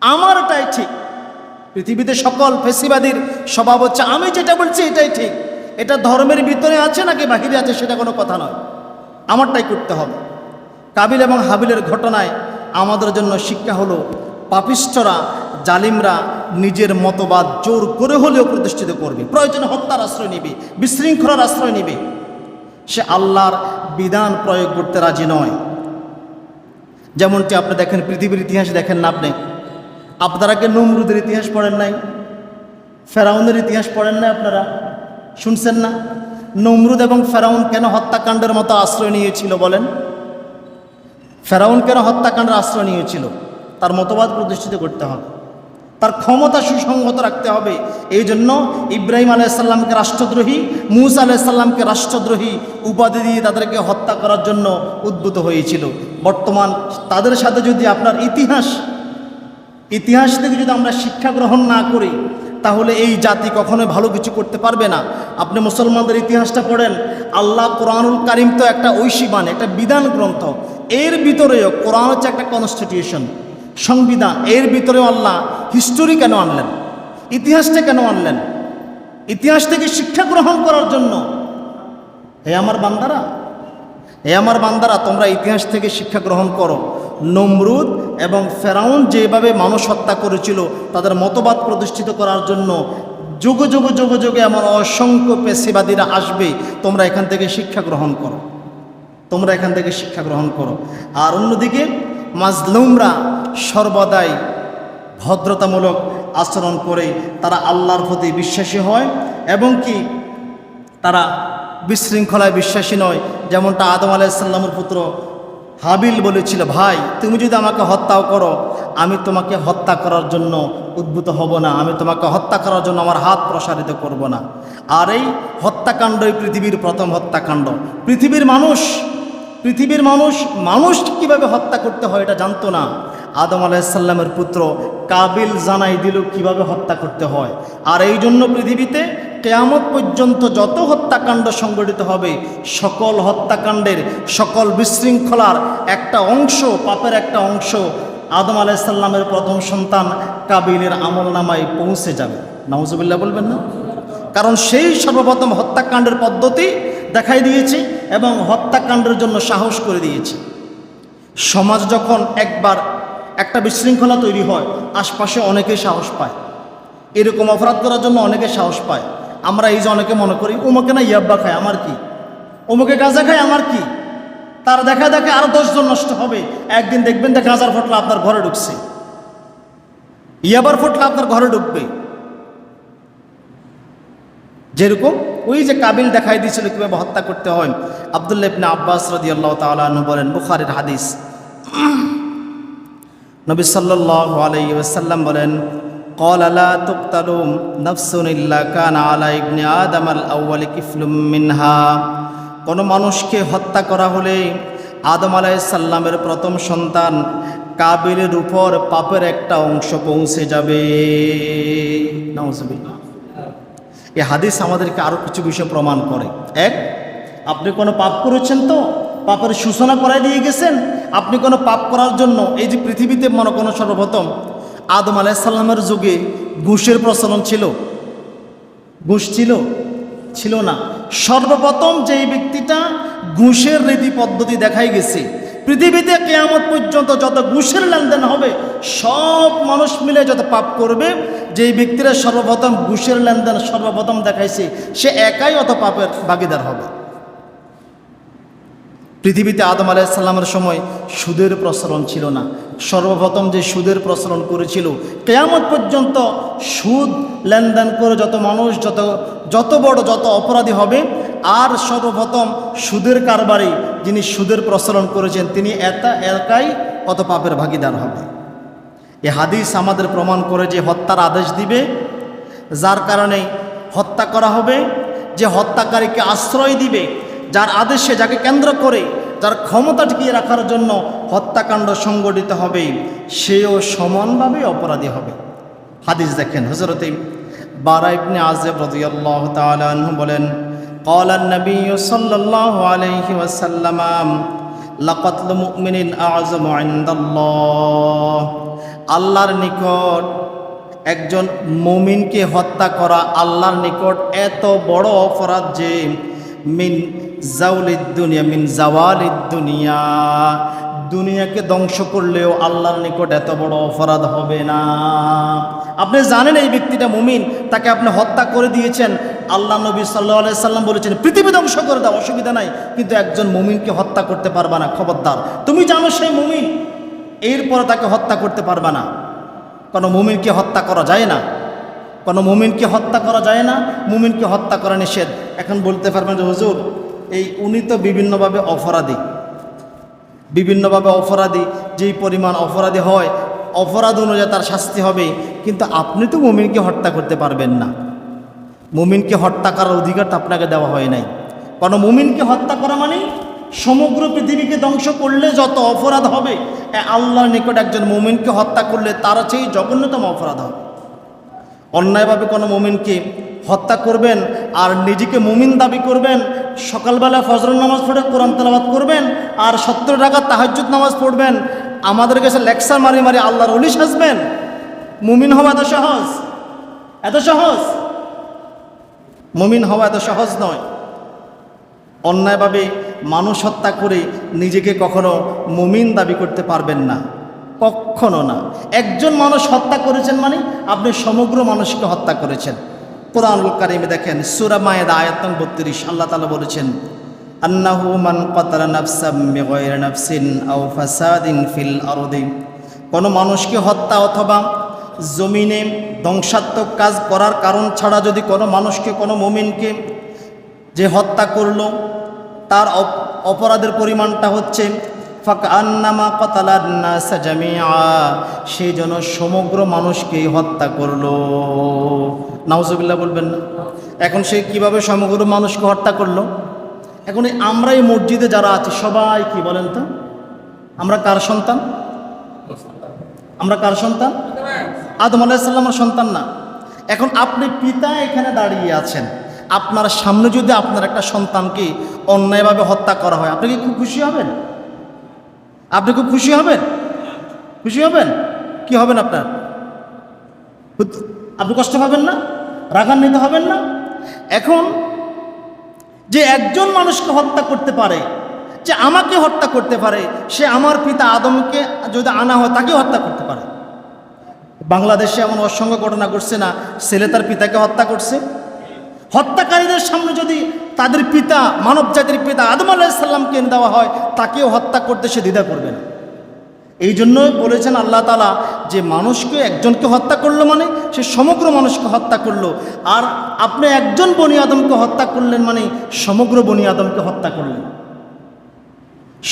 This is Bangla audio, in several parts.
আমারটাই ঠিক। পৃথিবীতে সকল ফেসিবাদীর স্বভাব হচ্ছে, আমি যেটা বলছি এটাই ঠিক। এটা ধর্মের ভিতরে আছে নাকি বাহিরে আছে সেটা কোনো কথা নয়। আমারটাই করতে হবে। কাবিল এবং হাবিলের ঘটনায় আমাদের জন্য শিক্ষা হলো, পাপিষ্ঠরা, জালিমরা নিজের মতবাদ জোর করে হলেও প্রতিষ্ঠিত করবে। প্রয়োজনে হত্যার আশ্রয় নিবে, বিশৃঙ্খলার আশ্রয় নিবে। সে আল্লাহর বিধান প্রয়োগ করতে রাজি নয়। যেমনটি আপনি দেখেন, পৃথিবীর ইতিহাস দেখেন না আপনি? আপনারা কি নমরুদের ইতিহাস পড়েন নাই? ফেরাউনের ইতিহাস পড়েন নাই আপনারা? শুনছেন না? নমরুদ এবং ফেরাউন কেন হত্যাকাণ্ডের মতো আশ্রয় নিয়েছিল বলেন? ফেরাউন কেন হত্যাকাণ্ডের আশ্রয় নিয়েছিল? তার মতবাদ প্রতিষ্ঠিত করতে হবে। তার ক্ষমতা সুসংগত রাখতে হবে। এই জন্য ইব্রাহিম আলাইসাল্লামকে রাষ্ট্রদ্রোহী, মুসা আলাইসাল্লামকে রাষ্ট্রদ্রোহী উপাধি দিয়ে তাদেরকে হত্যা করার জন্য উদ্ভূত হয়েছিল। বর্তমান তাদের সাথে যদি আপনার ইতিহাস ইতিহাস থেকে যদি আমরা শিক্ষা গ্রহণ না করি, তাহলে এই জাতি কখনোই ভালো কিছু করতে পারবে না। আপনি মুসলমানদের ইতিহাসটা পড়েন, আল্লাহ কোরআনুল কারিম তো একটা ঐশী বাণী একটা বিধান গ্রন্থ। এর ভিতরেও কোরআন হচ্ছে একটা কনস্টিটিউশন সংবিধান। এর ভিতরেও আল্লাহ হিস্টোরি কেন আনলেন? ইতিহাসটা কেন আনলেন? ইতিহাস থেকে শিক্ষা গ্রহণ করার জন্য। হে আমার বান্দারা হে আমার বান্দারা, তোমরা ইতিহাস থেকে শিক্ষা গ্রহণ করো। নমরুদ এবং ফেরাউন যেভাবে মানুষ হত্যা করেছিল, তাদের মতবাদ প্রতিষ্ঠিত করার জন্য যুগ যুগ যুগ, যুগে এমন অসংখ্য পেশিবাদীরা আসবে। তোমরা এখান থেকে শিক্ষা গ্রহণ করো। তোমরা এখান থেকে শিক্ষা গ্রহণ করো। আর অন্যদিকে মাজলুমরা সর্বদাই ভদ্রতামূলক আচরণ করে, তারা আল্লাহর প্রতি বিশ্বাসী হয় এবং কি? তারা বিশৃঙ্খলায় বিশ্বাসী নয়, যেমনটা আদম আলাইসাল্লামের পুত্র হাবিল বলেছিল, ভাই, তুমি যদি আমাকে হত্যাও করো, আমি তোমাকে হত্যা করার জন্য উদ্ভূত হব না, আমি তোমাকে হত্যা করার জন্য আমার হাত প্রসারিত করব না। আর এই হত্যাকাণ্ডই পৃথিবীর প্রথম হত্যাকাণ্ড। পৃথিবীর মানুষ পৃথিবীর মানুষ মানুষ কীভাবে হত্যা করতে হয় এটা জানতো না। আদম আলাইসাল্লামের পুত্র কাবিল জানাই দিল কীভাবে হত্যা করতে হয়। আর এই জন্য পৃথিবীতে কেয়ামত পর্যন্ত যত হত্যাকাণ্ড সংগঠিত হবে, সকল হত্যাকাণ্ডের সকল বিশৃঙ্খলার একটা অংশ, পাপের একটা অংশ আদম আলাইসাল্লামের প্রথম সন্তান কাবিলের আমল নামায় পৌঁছে যাবে। নওয়াজবিল্লা বলবেন না? কারণ সেই সর্বপ্রথম হত্যাকাণ্ডের পদ্ধতি দেখাই দিয়েছে এবং হত্যাকাণ্ডের জন্য সাহস করে দিয়েছে। সমাজ যখন একবার একটা বিশৃঙ্খলা তৈরি হয়, আশপাশে অনেকে সাহস পায়। এরকম অপরাধ করার জন্য অনেকে সাহস পায়। আমরা এই যে অনেকে মনে করি ওমকে না ইয়াব্বা খায়, আমার কি? ওমকে গাঁজা খায়, আমার কি? তার দেখা দেখে আরও দশজন নষ্ট হবে। একদিন দেখবেন যে গাঁজার ফটলা আপনার ঘরে ঢুকছে। ইয়াবার ফটলা আপনার ঘরে ঢুকবে। যেরকম ওই যে কাবিল দেখাই দিয়েছিল কীভাবে হত্যা করতে হয়। আবদুল্লা ইবনে আব্বাস রদি আল্লাহ তালু বলেন, বুখারের হাদিস। নবী সাল্লাহ আলাইসাল্লাম বলেন قال لا تقتل نفس إلا كان على ابن آدم الأول كفل منها কোনো মানুষকে হত্যা করা হলে আদম আলাইসাল্লামের প্রথম সন্তান কাবিলের উপর পাপের একটা অংশ পৌঁছে যাবে নাউজুবিল্লাহ এই হাদিস আমাদেরকে আরও কিছু বিষয় প্রমাণ করে এক আপনি কোনো পাপ করেছেন তো পাপের সূচনা করাই দিয়ে গেছেন আপনি কোনো পাপ করার জন্য এই যে পৃথিবীতে মনে কোনো সর্বপ্রথম আদম আলাইসাল্লামের যুগে ঘুষের প্রচলন ছিল? ঘুষ ছিল? ছিল না। সর্বপ্রথম যেই ব্যক্তিটা ঘুষের রীতি পদ্ধতি দেখাই গেছে, পৃথিবীতে কেয়ামত পর্যন্ত যত ঘুষের লেনদেন হবে, সব মানুষ মিলে যত পাপ করবে, যেই ব্যক্তিরা সর্বপ্রথম ঘুষের লেনদেন সর্বপ্রথম দেখাইছে, সে একাই অত পাপের ভাগিদার হবে। পৃথিবীতে আদম আলাইসাল্লামের সময় সুদের প্রচলন ছিল না। সর্বপ্রথম যে সুদের প্রচলন করেছিল, কেয়ামত পর্যন্ত সুদ লেনদেন করে যত মানুষ, যত যত বড় যত অপরাধী হবে, আর সর্বপ্রথম সুদের কারবারে যিনি সুদের প্রচলন করেছেন, তিনি একা, একাই অত পাপের ভাগিদার হবে। এ হাদিস আমাদের প্রমাণ করে যে হত্যার আদেশ দিবে, যার কারণে হত্যা করা হবে, যে হত্যাকারীকে আশ্রয় দিবে, যার আদেশে যাকে কেন্দ্র করে যার ক্ষমতা টিকিয়ে রাখার জন্য হত্যাকাণ্ড সংগঠিত হবে সেও সমানভাবে অপরাধী হবে হাদিস দেখেন হজরতে বারা ইবনে আজেব রাদিয়াল্লাহু তাআলা আনহু বলেন قال النبي صلى الله عليه وسلم লাকাতল মুমিনিন আযমু ইনদাল্লাহ আল্লাহর নিকট একজন মুমিনকে হত্যা করা আল্লাহর নিকট এত বড় অপরাধ যে মিন জাউলিদ দুনিয়া, মিন জাওয়ালিদ দুনিয়া। দুনিয়াকে ধ্বংস করলেও আল্লাহর নিকট এত বড় অপরাধ হবে না। আপনি জানেন এই ব্যক্তিটা মুমিন, তাকে আপনি হত্যা করে দিয়েছেন। আল্লাহ নবী সাল্লাহ সাল্লাম বলেছেন, পৃথিবী ধ্বংস করে দাও, অসুবিধা নাই। কিন্তু একজন মুমিনকে হত্যা করতে পারবা না, খবরদার। তুমি জানো সেই মুমিন, এরপরে তাকে হত্যা করতে পারবা না। কোনো মুমিনকে হত্যা করা যায় না। কোনো মুমিনকে হত্যা করা যায় না, মুমিনকে হত্যা করা নিষেধ। এখন বলতে পারবেন যে, হুজুর, এই উনি তো বিভিন্নভাবে অপরাধী। বিভিন্নভাবে অপরাধী, যেই পরিমাণ অপরাধী হয়, অপরাধ অনুযায়ী তার শাস্তি হবে। কিন্তু আপনি তো মুমিনকে হত্যা করতে পারবেন না। মুমিনকে হত্যা করার অধিকার তো আপনাকে দেওয়া হয় নাই। কারণ মুমিনকে হত্যা করা মানে সমগ্র পৃথিবীকে ধ্বংস করলে যত অপরাধ হবে আল্লাহর নিকট একজন মুমিনকে হত্যা করলে তার চেয়ে জঘন্যতম অপরাধ হবে। অন্যায়ভাবে কোনো মুমিনকে হত্যা করবেন আর নিজেকে মুমিন দাবি করবেন, সকালবেলা ফজর নামাজ পড়ে কোরআন তেলাবাদ করবেন, আর সত্তর টাকা তাহাজ্জুদ নামাজ পড়বেন, আমাদের কাছে লেকচার মারি মারি আল্লাহর অলি সাজবেন। মুমিন হওয়া এত সহজ? এত সহজ? মুমিন হওয়া এত সহজ নয়। অন্যায়ভাবে মানুষ হত্যা করে নিজেকে কখনো মুমিন দাবি করতে পারবেন না। কখনো না। একজন মানুষ হত্যা করেছেন মানে আপনি সমগ্র মানুষকে হত্যা করেছেন। কোরআনুল কারিমে দেখেন সুরা মায়েদা আয়াতন বত্রিশ, আল্লাহ তালা বলেছেন, আন্নাহু মান কতারা নাফসাম বিগয়র নাফসিন আও ফাসাদিন কোনো মানুষকে হত্যা অথবা জমিনে ধ্বংসাত্মক কাজ করার কারণ ছাড়া যদি কোনো মানুষকে, কোনো মুমিনকে যে হত্যা করল, তার অপ- অপরাধের পরিমাণটা হচ্ছে সেই জন্য সমগ্র মানুষকে হত্যা করল। নাউজুবিল্লাহ বলবেন না এখন সে কীভাবে সমগ্র মানুষকে হত্যা করল? এখন এই আমরা এই মসজিদে যারা আছি, সবাই কি বলেন তো? আমরা কার সন্তান? আমরা কার সন্তান? আদম আলাইসাল্লামের সন্তান না। এখন আপনি পিতা এখানে দাঁড়িয়ে আছেন, আপনার সামনে যদি আপনার একটা সন্তানকে অন্যায়ভাবে হত্যা করা হয়, আপনি কি খুব খুশি হবেন? আপনি খুব খুশি হবেন? খুশি হবেন? কি হবেন আপনার? আপনি কষ্ট পাবেন না? রাগান্বিত হবেন না? এখন যে একজন মানুষকে হত্যা করতে পারে, যে আমাকে হত্যা করতে পারে, সে আমার পিতা আদমকে যদি আনা হয় তাকে হত্যা করতে পারে। বাংলাদেশে এমন অসংখ্য ঘটনা ঘটছে না, ছেলে তার পিতাকে হত্যা করছে। হত্যাকারীদের সামনে যদি তাদের পিতা, মানব জাতির পিতা আদম আলাহিসাল্লামকে এনে দেওয়া হয়, তাকেও হত্যা করতে সে দ্বিধা করবে না। এই জন্য বলেছেন আল্লাহ তালা যে মানুষকে একজনকে হত্যা করল মানে সে সমগ্র মানুষকে হত্যা করল। আর আপনি একজন বনি আদমকে হত্যা করলেন মানে সমগ্র বনি আদমকে হত্যা করলেন।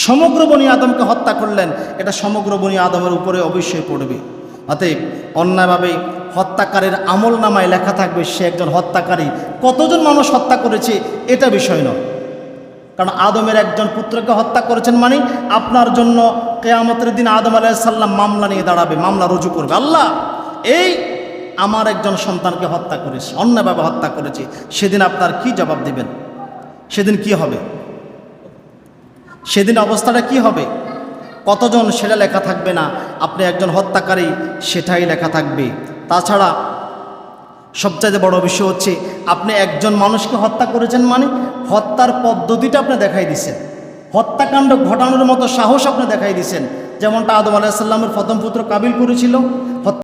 সমগ্র বনি আদমকে হত্যা করলেন, এটা সমগ্র বনি আদমের উপরে অবশ্যই পড়বে। অতএব অন্যায়ভাবে হত্যাকারীর আমল নামায় লেখা থাকবে সে একজন হত্যাকারী। কতজন মানুষ হত্যা করেছে এটা বিষয় নয়। কারণ আদমের একজন পুত্রকে হত্যা করেছেন মানে আপনার জন্য কেয়ামতের দিন আদম আলাইসাল্লাম মামলা নিয়ে দাঁড়াবে, মামলা রুজু করবে। আল্লাহ, এই আমার একজন সন্তানকে হত্যা করেছে অন্যভাবে হত্যা করেছে। সেদিন আপনার কি জবাব দিবেন? সেদিন কি হবে? সেদিন অবস্থাটা কি হবে? কতজন সেটা লেখা থাকবে না, আপনি একজন হত্যাকারী, সেটাই লেখা থাকবে। তাছাড়া সবচাইতে বড় বিষয় হচ্ছে, আপনি একজন মানুষকে হত্যা করেছেন মানে হত্যার পদ্ধতিটা আপনি দেখাই দিচ্ছেন হত্যাকাণ্ড ঘটানোর মতো সাহস আপনি দেখাই দিচ্ছেন যেমনটা আদম আলাইসাল্লামের প্রথম পুত্র কাবিল করেছিল